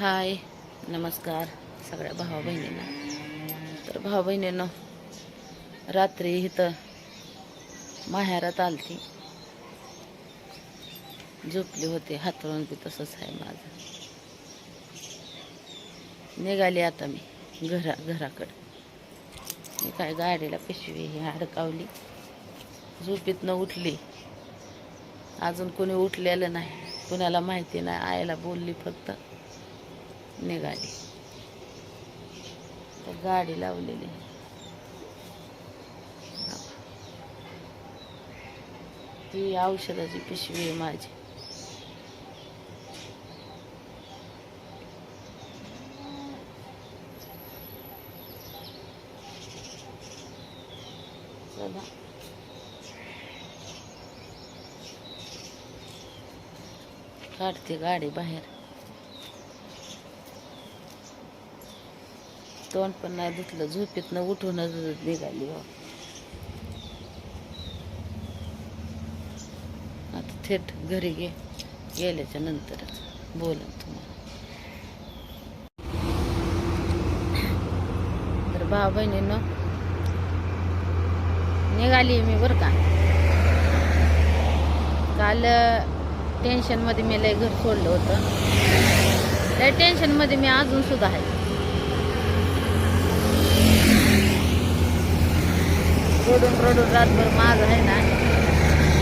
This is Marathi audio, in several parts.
हाय नमस्कार सगळ्या भावा बहिणींना. तर भावा बहिणींना रात्री इथं माहेरात आलती. झोपली होती हातरून बी तसंच आहे माझं. निघाली आता मी घरा घराकडं. मी काय गाडीला पिशवी ही अडकावली. झोपीतनं उठली. अजून कोणी उठलेलं नाही. कुणाला माहिती नाही आईला बोलली फक्त. निघाली. तर गाडी लावलेली. ती औषधाची पिशवी आहे माझी. चला. काढते गाडी बाहेर. तोंड पण नाही धुतलं झोपेतनं उठूनच निघाली हो. आता थेट घरी गे गेल्याच्या नंतरच बोलन तुम्हाला. तर भाऊ बहिणीनं निघाली मी बरं का. काल टेन्शनमध्ये मी लय घर सोडलं होतं. त्या टेन्शनमध्ये मी अजून सुद्धा आहे. रडून रडून रातभर माझं आहे ना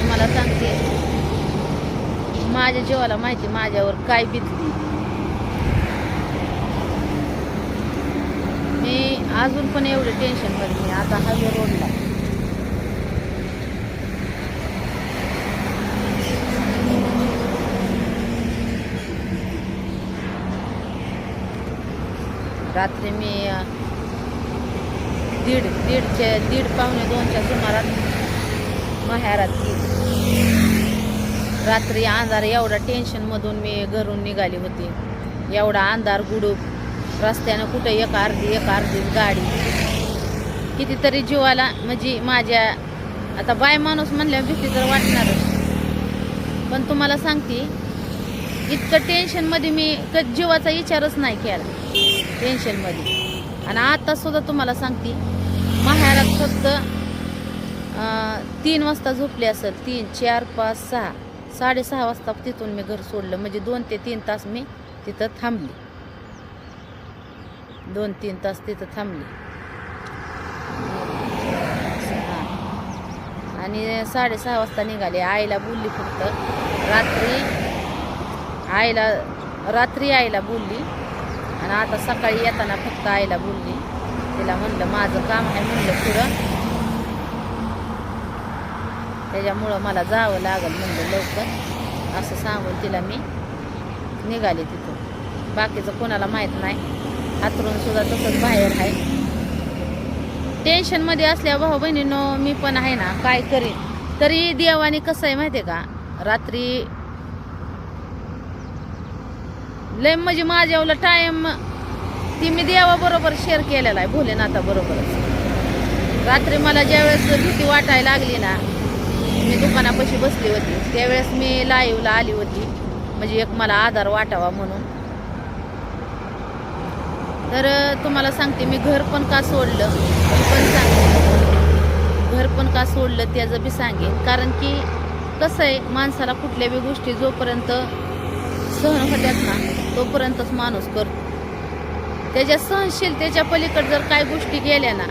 मला सांगते माझ्या जीवाला माहिती माझ्यावर काय बितली. मी अजून पण एवढे टेन्शन मी आता हायवे रोडला. रात्री मी दीड दीडच्या दीड पावणे दोनच्या सुमारात माहेरात गेली रात्री अंधार एवढा टेन्शनमधून मी घरून निघाली होती. एवढा अंधार गुडूप. रस्त्यानं कुठं एक अर्धी एक अर्धी गाडी. कितीतरी जीवाला म्हणजे माझ्या आता बाय माणूस म्हणल्या भीती तर वाटणारच. पण तुम्हाला सांगते इतकं टेन्शनमध्ये मी क जीवाचा विचारच नाही केला. टेन्शनमध्ये आणि आता सुद्धा तुम्हाला सांगते माहेरात फक्त तीन वाजता झोपली असेल. तीन चार पाच सहा. साडेसहा वाजता तिथून मी घर सोडलं. म्हणजे दोन ते तीन तास मी तिथं थांबली. दोन तीन तास तिथं थांबली. आणि साडेसहा वाजता निघाले. आईला बोलली फक्त रात्री आईला रात्री आईला बोलली. आणि आता सकाळी येताना फक्त आईला बोलली. तिला म्हणलं माझं काम आहे म्हणलं पुढं. त्याच्यामुळं मला जावं लागल म्हणलं लवकर. असं सांगून तिला मी निघाले तिथून. बाकीचं कोणाला माहीत नाही. हातरून सुद्धा तसंच बाहेर आहे. टेन्शनमध्ये असल्या भाऊ बहिणीनो मी पण आहे ना काय करीन? तरी देवाने कसं आहे माहिती आहे का? रात्री लय म्हणजे माझ्या टाइम ती मी देवाबरोबर शेअर केलेला आहे भोलेनाथा बरोबरच रात्री मला ज्यावेळेस भीती वाटायला लागली ना मी दुकानापाशी बसली होती. त्यावेळेस मी लाईव्हला आली होती. म्हणजे एक मला आधार वाटावा म्हणून. तर तुम्हाला सांगते मी घर पण का सोडलं? मी पण सांगते घर पण का सोडलं त्याचं बी सांगेन. कारण की कसं आहे माणसाला कुठल्या बी गोष्टी जोपर्यंत सहन होत्यात ना तोपर्यंतच माणूस करतो. त्याच्या सहनशीलतेच्या पलीकडे जर काय गोष्टी गेल्या ना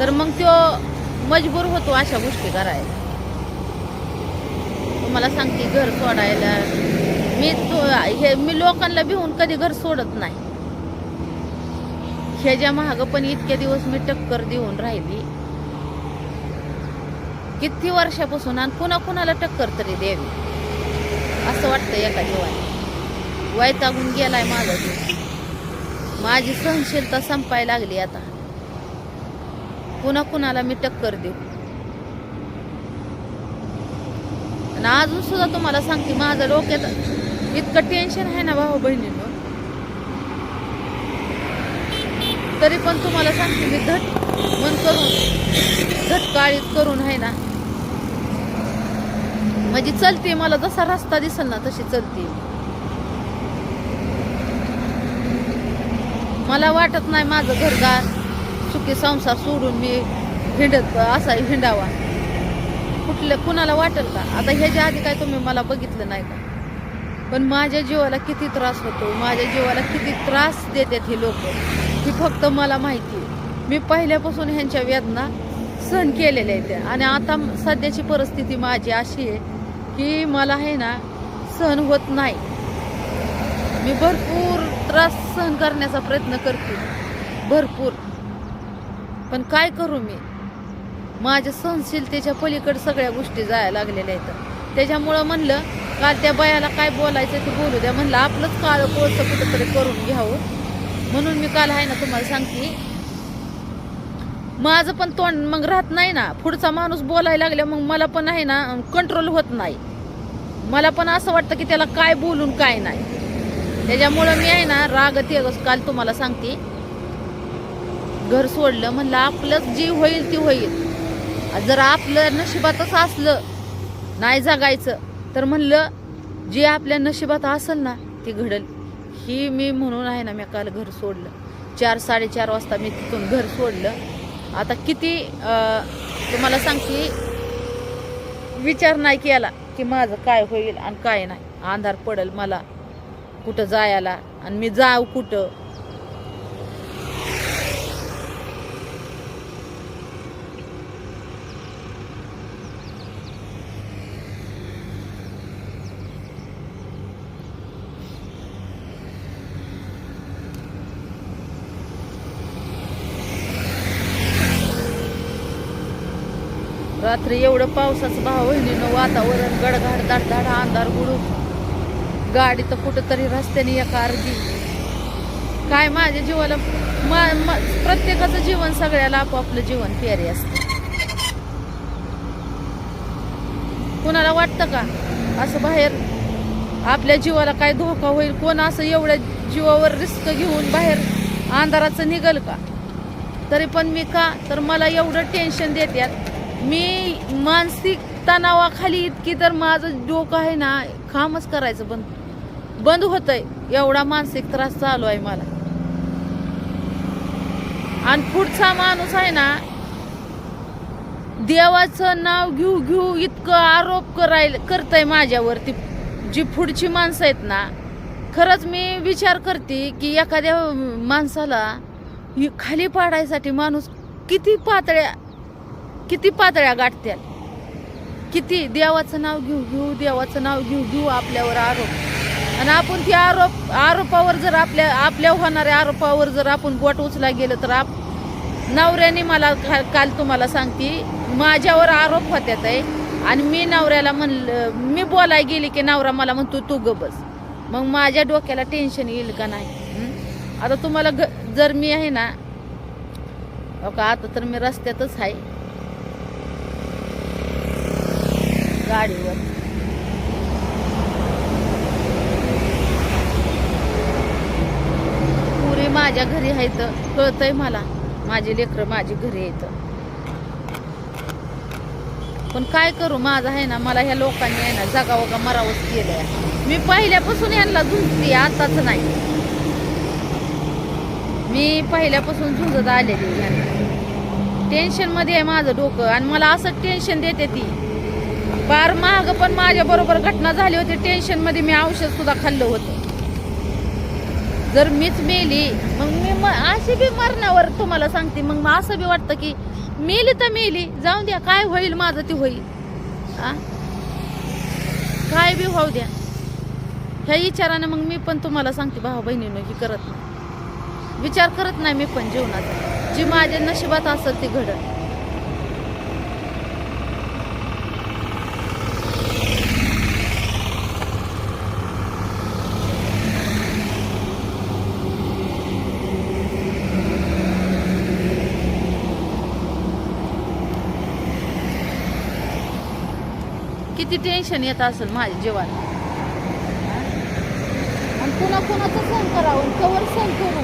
तर मग तो मजबूर होतो अशा गोष्टी करायला. तुम्हाला सांगते घर सोडायला. मी तो हे मी लोकांना भिवून कधी घर सोडत नाही. ह्याच्या महाग पण इतके दिवस मी टक्कर देऊन राहिली. किती वर्षापासून आणि कुणा कुणाला टक्कर तरी द्यावी? असं वाटतं एका दिवाळी वैतागून गेलाय माझा दिवस माझी सहनशीलता संपायला लागली आता. पुन्हा कुणाला मी टक्कर देऊ? आणि अजून सुद्धा तुम्हाला सांगते माझं डोक्यात इतकं टेन्शन आहे ना भाऊ बहिणींवर तरी पण तुम्हाला सांगते मी धट मन करून धटकाळीत करून आहे ना. म्हणजे चलते मला जसा रस्ता दिसल ना तशी चलते मला वाटत नाही माझं घरदार सुखी संसार सोडून मी हिंडत असा हिंडावा. कुठलं कुणाला वाटेल का? आता ह्याच्या आधी काय तुम्ही मला बघितलं नाही का? पण माझ्या जीवाला किती त्रास होतो माझ्या जीवाला किती त्रास देतात हे लोक. ही फक्त मला माहिती आहे. मी पहिल्यापासून ह्यांच्या वेदना सहन केलेल्या आहेत. आणि आता सध्याची परिस्थिती माझी अशी आहे की मला आहे ना सहन होत नाही. मी भरपूर त्रास सहन करण्याचा प्रयत्न करते. भरपूर. पण काय करू मी? माझ्या सहनशीलतेच्या पलीकडे सगळ्या गोष्टी जायला लागलेल्या आहेत. त्याच्यामुळं म्हणलं काल त्या बायाला काय बोलायचं ते बोलू द्या. म्हणलं आपलंच काळं कोळचं कुठंतरी करून घ्यावं. म्हणून मी काल आहे ना तुम्हाला सांगते. माझं पण तोंड मग राहत नाही ना. पुढचा माणूस बोलायला लागल्या मग मला पण आहे ना कंट्रोल होत नाही. मला पण असं वाटतं की त्याला काय बोलून काय नाही. त्याच्यामुळं मी आहे ना रागत येतच काल तुम्हाला सांगते. घर सोडलं म्हणलं आपलंच जी होईल ती होईल. जर आपलं नशिबातच असलं नाही जगायचं तर म्हणलं जे आपल्या नशिबात असेल ना ती घडल. ही मी म्हणून आहे ना मी काल घर सोडलं. चार साडेचार वाजता मी तिथून घर सोडलं. आता किती तुम्हाला सांगते विचार नाही केला की माझं काय होईल आणि काय नाही. अंधार पडेल मला. कुठं जायला आणि मी जाऊ कुठं? रात्री एवढं पावसाचं भाव बहिणीनं वातावरण गडगाड दाडदाड अंधार गुडू गाडी तर कुठंतरी रस्त्याने एका अर्धी. काय माझ्या जीवाला मा- मा- प्रत्येकाचं जीवन सगळ्याला आपापलं जीवन प्यारे असतं. कुणाला वाटतं का? असं बाहेर आपल्या जीवाला काय धोका होईल? कोण असं एवढ्या जीवावर रिस्क घेऊन बाहेर अंधाराचं निघल का? तरी पण मी का? तर मला एवढं टेन्शन देतात मी मानसिक तणावाखाली इतकी तर माझं डोकं आहे ना कामच करायचं बंद. बंद होतंय. एवढा मानसिक त्रास चालू आहे मला. आणि पुढचा माणूस आहे ना देवाचं नाव घेऊ घेऊ इतकं आरोप करायला करतय माझ्यावरती. जी पुढची माणसं आहेत ना खरंच मी विचार करते की एखाद्या माणसाला खाली पाडायसाठी माणूस किती पातळ्या किती पातळ्या गाठत्याल किती देवाचं नाव घेऊ घेऊ देवाचं नाव घेऊ घेऊ आपल्यावर आरोप. आणि आपण ती आरोप आरोपावर जर आपल्या आपल्या होणाऱ्या आरोपावर जर आपण बोट उचला गेलं तर आप नवऱ्याने मला काल तुम्हाला सांगते माझ्यावर आरोप होत्यात आहे आणि मी नवऱ्याला म्हणलं मी बोलाय गेली की नवरा मला म्हणतो तू ग बस. मग माझ्या डोक्याला टेन्शन येईल का नाही? आता तुम्हाला ग जर मी आहे ना का आता तर मी रस्त्यातच आहे. गाडीवर. पुरी माझ्या घरी आहे तर कळतंय मला. माझे लेकरं माझी घरी येतं पण काय करू माझं आहे ना मला ह्या लोकांनी आहे ना जगावं का मरावंच केलंय. मी पहिल्यापासून यांना झुंजते आताच नाही. मी पहिल्यापासून झुंजत आलेली यांना टेन्शनमध्ये आहे माझं डोकं आणि मला असं टेन्शन देते ती. फार महाग पण माझ्या बरोबर घटना झाली होती. टेन्शनमध्ये मी औषध सुद्धा खाल्लं होतं. जर मीच मेली मग मी म- अशी बी मरणावर तुम्हाला सांगते. मग असं बी वाटतं की मेली तर मेली. जाऊ द्या काय होईल माझं ते होईल. आ? काय बी होऊ द्या. ह्या विचारानं मग मी पण तुम्हाला सांगते भाऊ बहिणीनं की करत नाही. विचार करत नाही मी पण जीवनाचा. जी माझ्या नशिबात असेल ती घडत किती टेन्शन येत असेल माझ्या जीवाला? आणि पुन्हा कुणाचं सहन करावं कवर सहन करू.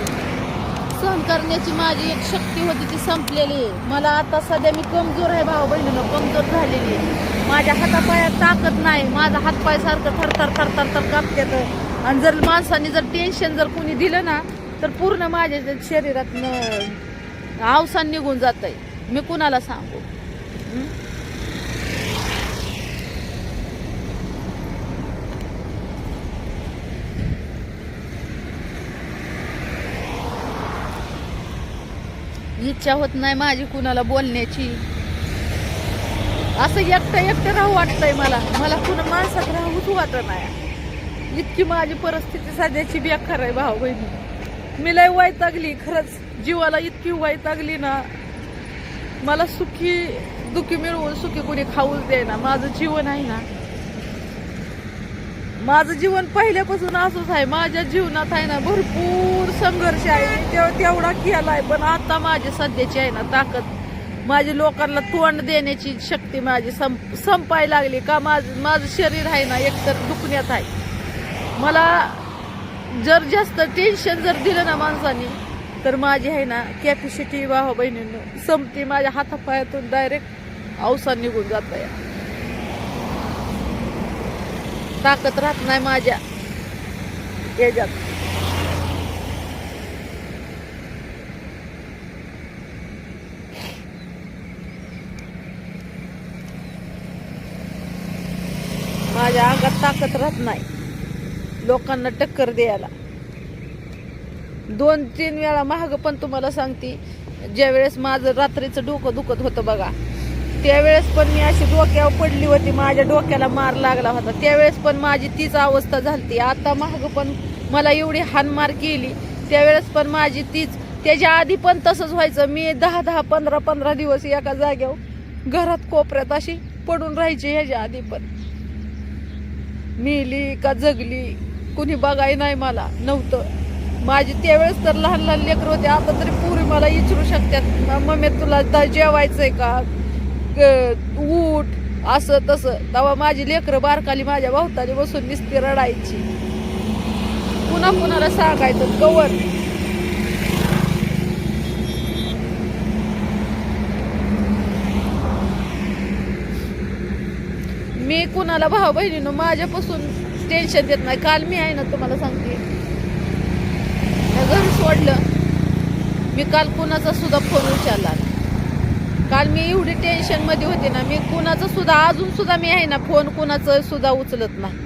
सहन करण्याची माझी एक शक्ती होती ती संपलेली. आहे मला आता सध्या मी कमजोर आहे भाऊ बहिणीनं कमजोर झालेली आहे. माझ्या हातापायात ताकद नाही माझा हातपाय सारखं थरथर थरथर तर कापत्यात. आणि जर माणसाने जर टेन्शन जर कोणी दिलं ना तर पूर्ण माझ्या शरीरात अवसान निघून जात आहे मी कुणाला सांगू? इच्छा होत नाही माझी कुणाला बोलण्याची. असं एकटं एकटं राहू वाटतंय मला. मला कुणा माणसात राहूच वाटत नाही. इतकी माझी परिस्थिती सध्याची बेकार आहे भाऊ बहिणी. मी लय वैतागली खरंच जीवाला इतकी वैतागली ना. मला सुखी दुखी मिळवून सुखी कोणी खाऊच दे ना माझं जीवन आहे ना. माझं जीवन पहिल्यापासून असंच आहे. माझ्या जीवनात आहे ना भरपूर संघर्ष आहे. मी तेव- तेवढा केलाय पण आता माझी सध्याची आहे ना ताकद. माझी लोकांना तोंड देण्याची शक्ती माझी संप संपायला लागली का माझं माझं शरीर आहे ना एकतर दुखण्यात आहे. मला जर जास्त टेन्शन जर दिलं ना माणसाने तर माझी आहे ना कॅपॅसिटी वाह बहिणीनं संपती. माझ्या हातापायातून डायरेक्ट अवसान निघून जात आहे ताकद राहत नाही माझ्या याच्यात. माझ्या अंगात ताकद राहत नाही. लोकांना टक्कर द्यायला. दोन तीन वेळा महाग पण तुम्हाला सांगते ज्या वेळेस माझं रात्रीचं डोकं दुखत होतं बघा त्यावेळेस पण मी अशी डोक्यावर पडली होती माझ्या डोक्याला मार लागला होता. त्यावेळेस पण माझी तीच अवस्था झाली आता महाग पण मला एवढी हानमार केली. त्यावेळेस पण माझी तीच त्याच्या आधी पण तसंच व्हायचं. मी दहा दहा पंधरा पंधरा दिवस एका जाग्यावर घरात कोपऱ्यात अशी पडून राहायची ह्याच्या आधी पण. मिली का जगली कुणी बघाय नाही मला नव्हतं. माझी त्यावेळेस तर लहान लहान लेकर होते. आता तरी पूर्वी मला विचारू शकतात. मम्मी तुला जेवायचंय का? ऊट असं तसं. तेव्हा माझी लेकरं बारकाली माझ्या भावताली बसून निस्ती रडायची. पुन्हा कुणाला सांगायचं कवर. मी कुणाला भाऊ बहिणीनं माझ्यापासून टेन्शन देत नाही. काल मी आहे ना तुम्हाला सांगते. घर सोडलं. मी काल कुणाचा सुद्धा फोन विचारला काल मी एवढी टेन्शनमध्ये होते ना मी कुणाचं सुद्धा अजून सुद्धा मी आहे ना फोन कुणाचं सुद्धा उचलत नाही.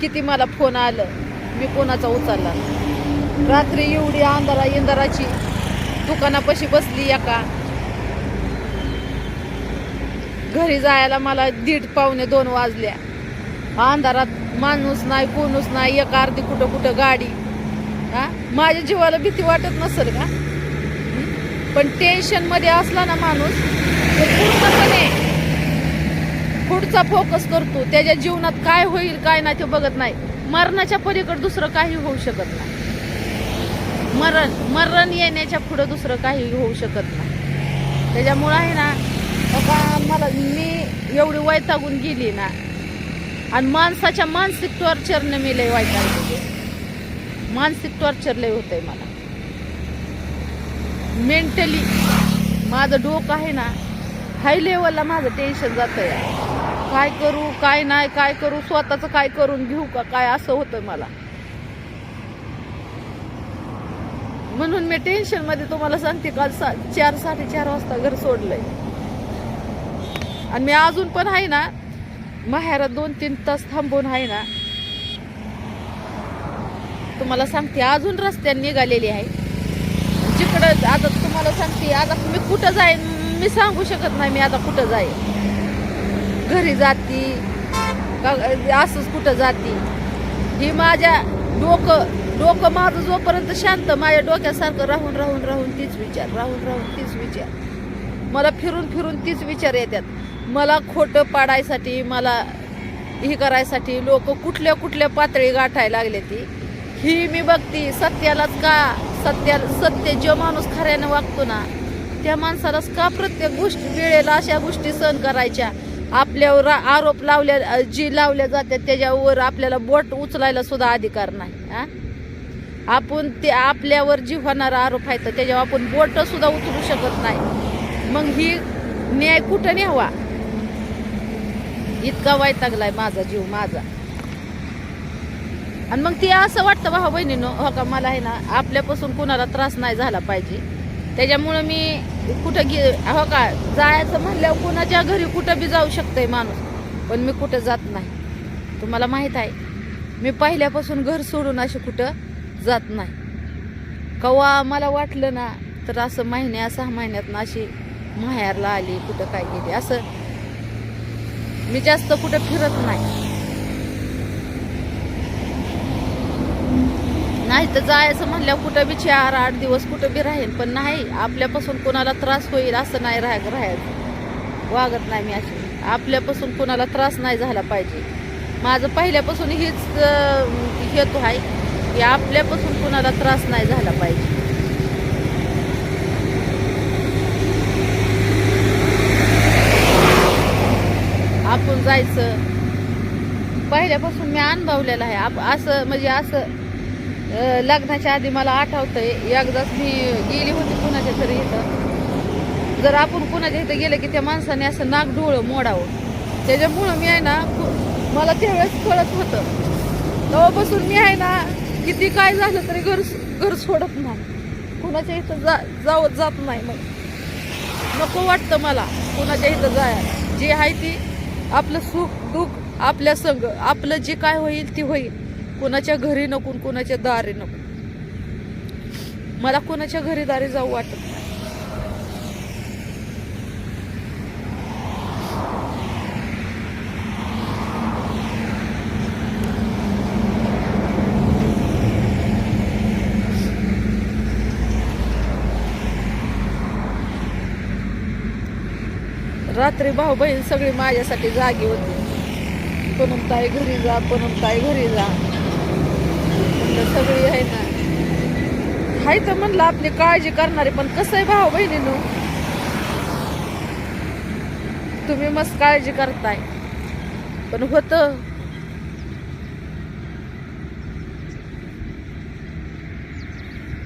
किती मला फोन आलं मी कोणाचा उचलला रात्री एवढी अंधारा इंदाराची दुकानापाशी बसली एका. घरी जायला मला दीड पावणे दोन वाजल्या. अंधारात माणूस नाही कोणूस नाही एक अर्धी कुठं कुठं गाडी. हा? माझ्या जीवाला भीती वाटत नसेल का? पण टेन्शनमध्ये असला ना माणूस तर पूर्णपणे पुढचा फोकस करतो. त्याच्या जीवनात काय होईल काय नाही ते बघत नाही. मरणाच्या पलीकडे दुसरं काही होऊ शकत नाही. मरण मरण येण्याच्या पुढं दुसरं काही होऊ शकत नाही. त्याच्यामुळं आहे ना बाबा मला मी एवढी वैतागून गेली ना आणि माणसाच्या मानसिक टॉर्चरने मी लय वैतागले मानसिक टॉर्चर लय होतंय मला. मेंटली माझं डोकं आहे ना हाय लेवलला माझं टेन्शन जातं आहे काय करू काय नाही काय करू स्वतःचं काय करून घेऊ का काय असं होतं मला. म्हणून मी टेन्शनमध्ये तुम्हाला सांगते काल सा चार साडेचार वाजता घर सोडलंय. आणि मी अजून पण आहे ना माहेरात दोन तीन तास थांबून आहे ना तुम्हाला सांगते अजून रस्त्याने निघालेली आहे. जिकडं आता तुम्हाला सांगते आता मी कुठं जाईन मी सांगू शकत नाही मी आता कुठं जाईन. घरी जाती का असंच कुठं जाती. ही माझ्या डोकं डोकं माझं जोपर्यंत शांत माझ्या डोक्यासारखं राहून राहून राहून तीच विचार राहून राहून तीच विचार. मला फिरून फिरून तीच विचार येतात. मला खोटं पाडायसाठी मला हे करायसाठी लोक कुठल्या कुठल्या पातळी गाठायला लागले ती. ही मी बघती सत्यालाच का सत्या सत्य जो माणूस खऱ्यानं वागतो ना त्या माणसालाच का प्रत्येक गोष्टी वेळेला अशा गोष्टी सहन करायच्या? आपल्यावर आरोप लावल्या जी लावल्या जातात त्याच्यावर आपल्याला बोट उचलायला सुद्धा अधिकार नाही हा? आपण ते आपल्यावर जी होणारा आरोप आहे तर त्याच्यावर आपण बोट सुद्धा उचलू शकत नाही. मग ही न्याय कुठं न्यावा? इतका वैतागलाय माझा जीव माझा. आणि मग ते असं वाटतं भाऊ बहिणीनं हो का मला आहे ना आपल्यापासून कुणाला त्रास नाही झाला पाहिजे. त्याच्यामुळं मी कुठं गे हो का जायचं म्हणल्यावर कुणाच्या घरी कुठं बी जाऊ शकतंय माणूस पण मी कुठं जात नाही. तुम्हाला माहीत आहे मी पहिल्यापासून घर सोडून अशी कुठं जात नाही. कवा मला वाटलं ना तर असं महिन्या सहा महिन्यात अशी माहेरला आली कुठं काय गेली असं मी जास्त कुठं फिरत नाही. नाही तर जायचं म्हणल्यावर कुठं बी चार आठ दिवस कुठं बी राहील पण नाही आपल्यापासून कोणाला त्रास होईल असं नाही राह राहायचं. वागत नाही मी अशी. आपल्यापासून कोणाला त्रास नाही झाला पाहिजे. माझं पहिल्यापासून हीच हेतू आहे की आपल्यापासून कोणाला त्रास नाही झाला पाहिजे. आपण जायचं. पहिल्यापासून मी अनुभवलेलं आहे. आप असं म्हणजे असं लग्नाच्या आधी मला आठवतंय एकदाच मी गेली होती कुणाच्या तरी इथं. जर आपण कुणाच्या इथं गेलं की त्या माणसाने असं नाक डोळं मोडावं. त्याच्यामुळं मी आहे ना मला त्यावेळेस कळत होतं. तेव्हापासून मी आहे ना किती काय झालं तरी घर घर सोडत नाही. कुणाच्या इथं जा जावत जात नाही मग नको वाटतं मला कुणाच्या इथं जायला. जे आहे ती आपलं सुख दुःख आपल्या संग आपलं जे काय होईल ती होईल. कुणाच्या घरी नको कुणाच्या दारी नको. मला कुणाच्या घरी दारी जाऊ वाटत नाही. रात्री भाऊ बहीण सगळी माझ्यासाठी जागी होती. पूनम ताई घरी जा पूनम ताई घरी जा. म्हणलं सगळी आहे ना. हाय तर म्हणलं आपली काळजी करणारे पण कसं आहे भाऊ बहिणीनो? तुम्ही मस्त काळजी करताय. पण होत.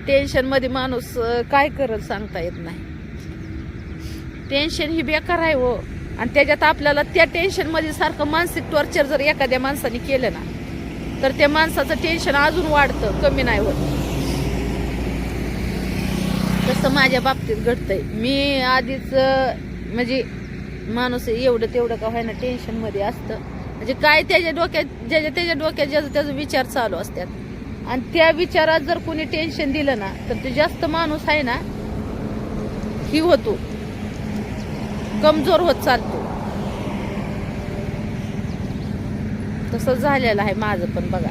टेन्शनमध्ये माणूस काय करत सांगता येत नाही. टेन्शन ही बेकार आहे हो. आणि त्याच्यात आपल्याला त्या टेन्शनमध्ये सारखं मानसिक टॉर्चर जर एखाद्या माणसाने केलं ना तर त्या माणसाचं टेन्शन अजून वाढतं कमी नाही होत. तसं माझ्या बाबतीत घडतंय. मी आधीच म्हणजे माणूस एवढं तेवढं का व्हायना टेन्शनमध्ये असतं. म्हणजे काय त्याच्या डोक्यात ज्याच्या त्याच्या डोक्यात ज्याचा त्याचा विचार चालू असतात. आणि त्या विचारात जर कोणी टेन्शन दिलं ना तर ते जास्त माणूस आहे ना ही होतो. कमजोर होत चालतो. तसं झालेलं आहे माझं पण बघा.